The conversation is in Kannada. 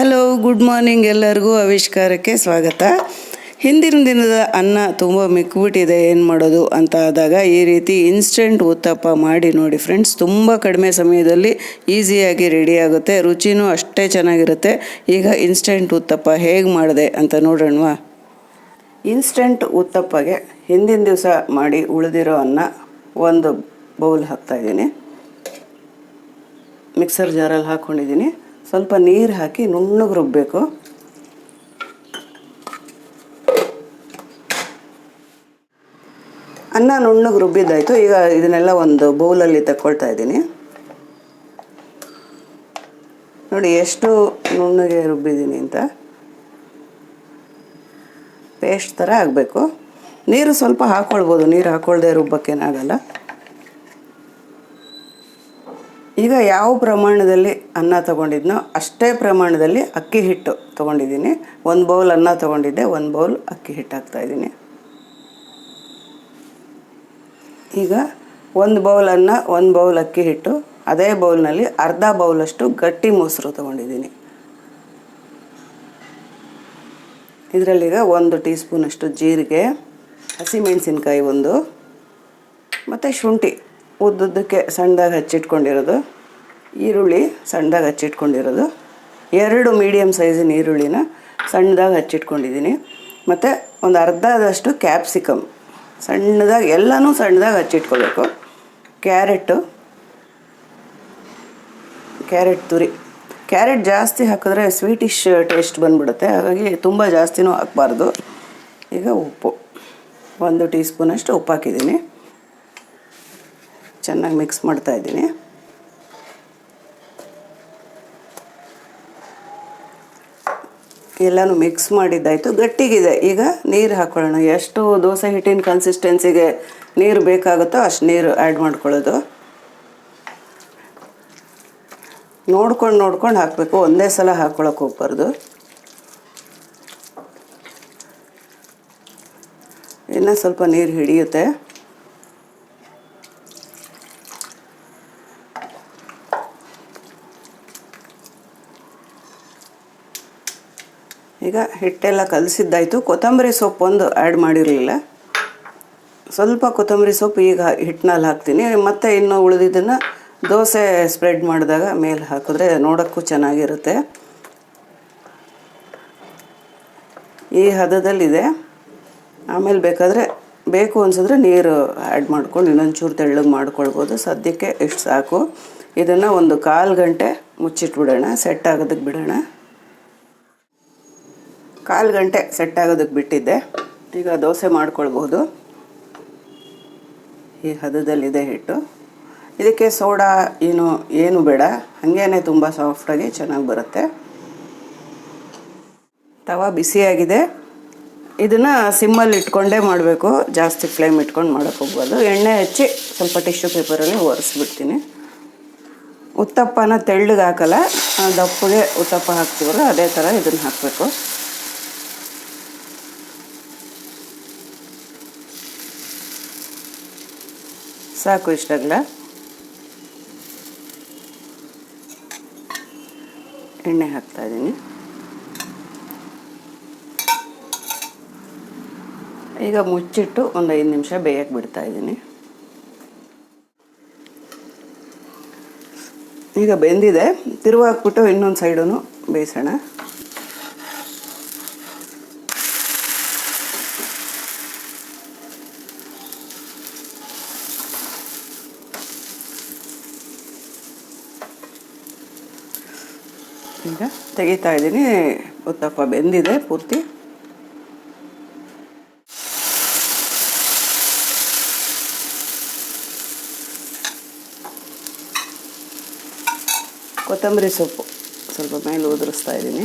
ಹಲೋ ಗುಡ್ ಮಾರ್ನಿಂಗ್ ಎಲ್ಲರಿಗೂ ಆವಿಷ್ಕಾರಕ್ಕೆ ಸ್ವಾಗತ. ಹಿಂದಿನ ದಿನದ ಅನ್ನ ತುಂಬ ಮಿಕ್ಬಿಟ್ಟಿದೆ, ಏನು ಮಾಡೋದು ಅಂತ ಆದಾಗ ಈ ರೀತಿ ಇನ್ಸ್ಟೆಂಟ್ ಉತ್ತಪ್ಪ ಮಾಡಿ ನೋಡಿ ಫ್ರೆಂಡ್ಸ್ ತುಂಬ ಕಡಿಮೆ ಸಮಯದಲ್ಲಿ ಈಸಿಯಾಗಿ ರೆಡಿ ಆಗುತ್ತೆ, ರುಚಿನೂ ಅಷ್ಟೇ ಚೆನ್ನಾಗಿರುತ್ತೆ. ಈಗ ಇನ್ಸ್ಟೆಂಟ್ ಉತ್ತಪ್ಪ ಹೇಗೆ ಮಾಡಿದೆ ಅಂತ ನೋಡೋಣವಾ. ಇನ್ಸ್ಟೆಂಟ್ ಉತ್ತಪ್ಪಗೆ ಹಿಂದಿನ ದಿವಸ ಮಾಡಿ ಉಳಿದಿರೋ ಅನ್ನ ಒಂದು ಬೌಲ್ ಹಾಕ್ತಾಯಿದ್ದೀನಿ ಮಿಕ್ಸರ್ ಜಾರಲ್ಲಿ ಹಾಕ್ಕೊಂಡಿದ್ದೀನಿ ಸ್ವಲ್ಪ ನೀರು ಹಾಕಿ ನುಣ್ಣಗೆ ರುಬ್ಬಬೇಕು ಅನ್ನ ನುಣ್ಣಗೆ ರುಬ್ಬಿದ್ದಾಯಿತು. ಈಗ ಇದನ್ನೆಲ್ಲ ಒಂದು ಬೌಲಲ್ಲಿ ತಗೊಳ್ತಾ ಇದ್ದೀನಿ. ನೋಡಿ, ಎಷ್ಟು ನುಣ್ಣಗೆ ರುಬ್ಬಿದ್ದೀನಿ ಅಂತ. ಪೇಸ್ಟ್ ಥರ ಆಗಬೇಕು. ನೀರು ಸ್ವಲ್ಪ ಹಾಕ್ಕೊಳ್ಬೋದು ನೀರು ಹಾಕ್ಕೊಳ್ದೆ ರುಬ್ಬಕ್ಕೇನಾಗಲ್ಲ ಈಗ ಯಾವ ಪ್ರಮಾಣದಲ್ಲಿ ಅನ್ನ ತಗೊಂಡಿದ್ನೋ ಅಷ್ಟೇ ಪ್ರಮಾಣದಲ್ಲಿ ಅಕ್ಕಿ ಹಿಟ್ಟು ತೊಗೊಂಡಿದ್ದೀನಿ. ಒಂದು ಬೌಲ್ ಅನ್ನ ತೊಗೊಂಡಿದ್ದೆ, ಒಂದು ಬೌಲ್ ಅಕ್ಕಿ ಹಿಟ್ಟು ಹಾಕ್ತಾಯಿದ್ದೀನಿ ಈಗ ಒಂದು ಬೌಲ್ ಅನ್ನ, ಒಂದು ಬೌಲ್ ಅಕ್ಕಿ ಹಿಟ್ಟು, ಅದೇ ಬೌಲ್ನಲ್ಲಿ ಅರ್ಧ ಬೌಲಷ್ಟು ಗಟ್ಟಿ ಮೊಸರು ತೊಗೊಂಡಿದ್ದೀನಿ. ಇದರಲ್ಲೀಗ ಒಂದು ಟೀ ಸ್ಪೂನಷ್ಟು ಜೀರಿಗೆ ಹಸಿಮೆಣಸಿನ್ಕಾಯಿ ಒಂದು, ಮತ್ತು ಶುಂಠಿ. ಉದ್ದುದ್ದಕ್ಕೆ ಸಣ್ಣದಾಗಿ ಹಚ್ಚಿಟ್ಕೊಂಡಿರೋದು. ಈರುಳ್ಳಿ ಸಣ್ಣದಾಗಿ ಹಚ್ಚಿಟ್ಕೊಂಡಿರೋದು. ಎರಡು ಮೀಡಿಯಮ್ ಸೈಜಿನ ಈರುಳ್ಳಿನ ಸಣ್ಣದಾಗಿ ಹಚ್ಚಿಟ್ಕೊಂಡಿದ್ದೀನಿ. ಮತ್ತು ಒಂದು ಅರ್ಧದಷ್ಟು ಕ್ಯಾಪ್ಸಿಕಮ್ ಸಣ್ಣದಾಗಿ, ಎಲ್ಲನೂ ಸಣ್ಣದಾಗಿ ಹಚ್ಚಿಟ್ಕೋಬೇಕು. ಕ್ಯಾರೆಟು ಕ್ಯಾರೆಟ್ ತುರಿ. ಕ್ಯಾರೆಟ್ ಜಾಸ್ತಿ ಹಾಕಿದ್ರೆ ಸ್ವೀಟಿಶ್ ಟೇಸ್ಟ್ ಬಂದ್ಬಿಡುತ್ತೆ. ಹಾಗಾಗಿ ತುಂಬ ಜಾಸ್ತಿನೂ ಹಾಕ್ಬಾರ್ದು. ಈಗ ಉಪ್ಪು. ಒಂದು ಟೀ ಸ್ಪೂನಷ್ಟು ಉಪ್ಪು ಹಾಕಿದ್ದೀನಿ ಚೆನ್ನಾಗಿ ಮಿಕ್ಸ್ ಮಾಡ್ತಾ ಇದ್ದೀನಿ. ಎಲ್ಲನೂ ಮಿಕ್ಸ್ ಮಾಡಿದ್ದಾಯಿತು. ಗಟ್ಟಿಗಿದೆ. ಈಗ ನೀರು ಹಾಕ್ಕೊಳ್ಳೋಣ ಎಷ್ಟು ದೋಸೆ ಹಿಟ್ಟಿನ ಕನ್ಸಿಸ್ಟೆನ್ಸಿಗೆ ನೀರು ಬೇಕಾಗುತ್ತೋ ಅಷ್ಟು ನೀರು ಆ್ಯಡ್ ಮಾಡ್ಕೊಳ್ಳೋದು. ನೋಡ್ಕೊಂಡು ನೋಡ್ಕೊಂಡು ಹಾಕಬೇಕು. ಒಂದೇ ಸಲ ಹಾಕ್ಕೊಳಕ್ಕೆ ಹೋಗ್ಬಾರ್ದು. ಇನ್ನೂ ಸ್ವಲ್ಪ ನೀರು ಹಿಡಿಯುತ್ತೆ. ಈಗ ಹಿಟ್ಟೆಲ್ಲ ಕಲಸಿದ್ದಾಯಿತು. ಕೊತ್ತಂಬರಿ ಸೊಪ್ಪು ಒಂದು ಆ್ಯಡ್ ಮಾಡಿರಲಿಲ್ಲ. ಸ್ವಲ್ಪ ಕೊತ್ತಂಬರಿ ಸೊಪ್ಪು ಈಗ ಹಿಟ್ಟಿನಲ್ಲಿ ಹಾಕ್ತೀನಿ. ಮತ್ತು ಇನ್ನು ಉಳಿದಿದ್ದನ್ನು ದೋಸೆ ಸ್ಪ್ರೆಡ್ ಮಾಡಿದಾಗ ಮೇಲೆ ಹಾಕಿದ್ರೆ ನೋಡೋಕ್ಕೂ ಚೆನ್ನಾಗಿರುತ್ತೆ. ಈ ಹದದಲ್ಲಿದೆ. ಆಮೇಲೆ ಬೇಕಾದರೆ ಬೇಕು ಅನಿಸಿದ್ರೆ ನೀರು ಆ್ಯಡ್ ಮಾಡ್ಕೊಂಡು ಇನ್ನೊಂಚೂರು ತೆಳ್ಳಗೆ ಮಾಡ್ಕೊಳ್ಬೋದು. ಸದ್ಯಕ್ಕೆ ಇಷ್ಟು ಸಾಕು. ಇದನ್ನು ಒಂದು ಕಾಲು ಗಂಟೆ ಮುಚ್ಚಿಟ್ಬಿಡೋಣ. ಸೆಟ್ ಆಗೋದಕ್ಕೆ ಬಿಡೋಣ. ಕಾಲು ಗಂಟೆ ಸೆಟ್ ಆಗೋದಕ್ಕೆ ಬಿಟ್ಟಿದ್ದೆ. ಈಗ ದೋಸೆ ಮಾಡ್ಕೊಳ್ಬೋದು ಈ ಹದದಲ್ಲಿದೆ ಹಿಟ್ಟು. ಇದಕ್ಕೆ ಸೋಡಾ ಏನು ಏನು ಬೇಡ. ಹಾಗೇ ತುಂಬ ಸಾಫ್ಟಾಗಿ ಚೆನ್ನಾಗಿ ಬರುತ್ತೆ. ತವ ಬಿಸಿಯಾಗಿದೆ. ಇದನ್ನು ಸಿಮ್ಮಲ್ಲಿ ಇಟ್ಕೊಂಡೇ ಮಾಡಬೇಕು. ಜಾಸ್ತಿ ಫ್ಲೇಮ್ ಇಟ್ಕೊಂಡು ಮಾಡೋಕ್ಕೆ ಹೋಗ್ಬೋದು ಎಣ್ಣೆ ಹಚ್ಚಿ ಸ್ವಲ್ಪ ಟಿಶ್ಯೂ ಪೇಪರಲ್ಲಿ ಒರೆಸ್ಬಿಡ್ತೀನಿ. ಉತ್ತಪ್ಪನ ತೆಳ್ಳಗೆ ಹಾಕಲ್ಲ. ದಪ್ಪಗೆ ಉತ್ತಪ್ಪ ಹಾಕ್ತೀವಲ್ಲ, ಅದೇ ಥರ ಇದನ್ನು ಹಾಕಬೇಕು. ಸಾಕು ಇಷ್ಟಾಗಲ. ಎಣ್ಣೆ ಹಾಕ್ತಾ ಇದ್ದೀನಿ ಈಗ ಮುಚ್ಚಿಟ್ಟು ಒಂದು ಐದು ನಿಮಿಷ ಬೇಯಕ್ಕೆ ಬಿಡ್ತಾ ಇದ್ದೀನಿ ಈಗ ಬೆಂದಿದೆ. ತಿರುವಾಕ್ಬಿಟ್ಟು ಇನ್ನೊಂದು ಸೈಡೂ ಬೇಯಿಸೋಣ. ಈಗ ತೆಗಿತಾ ಇದ್ದೀನಿ. ಉತ್ತಪ್ಪ ಬೆಂದಿದೆ ಪೂರ್ತಿ. ಕೊತ್ತಂಬರಿ ಸೊಪ್ಪು. ಸ್ವಲ್ಪ ಮೇಲೆ ಉದುರಿಸ್ತಾ ಇದ್ದೀನಿ.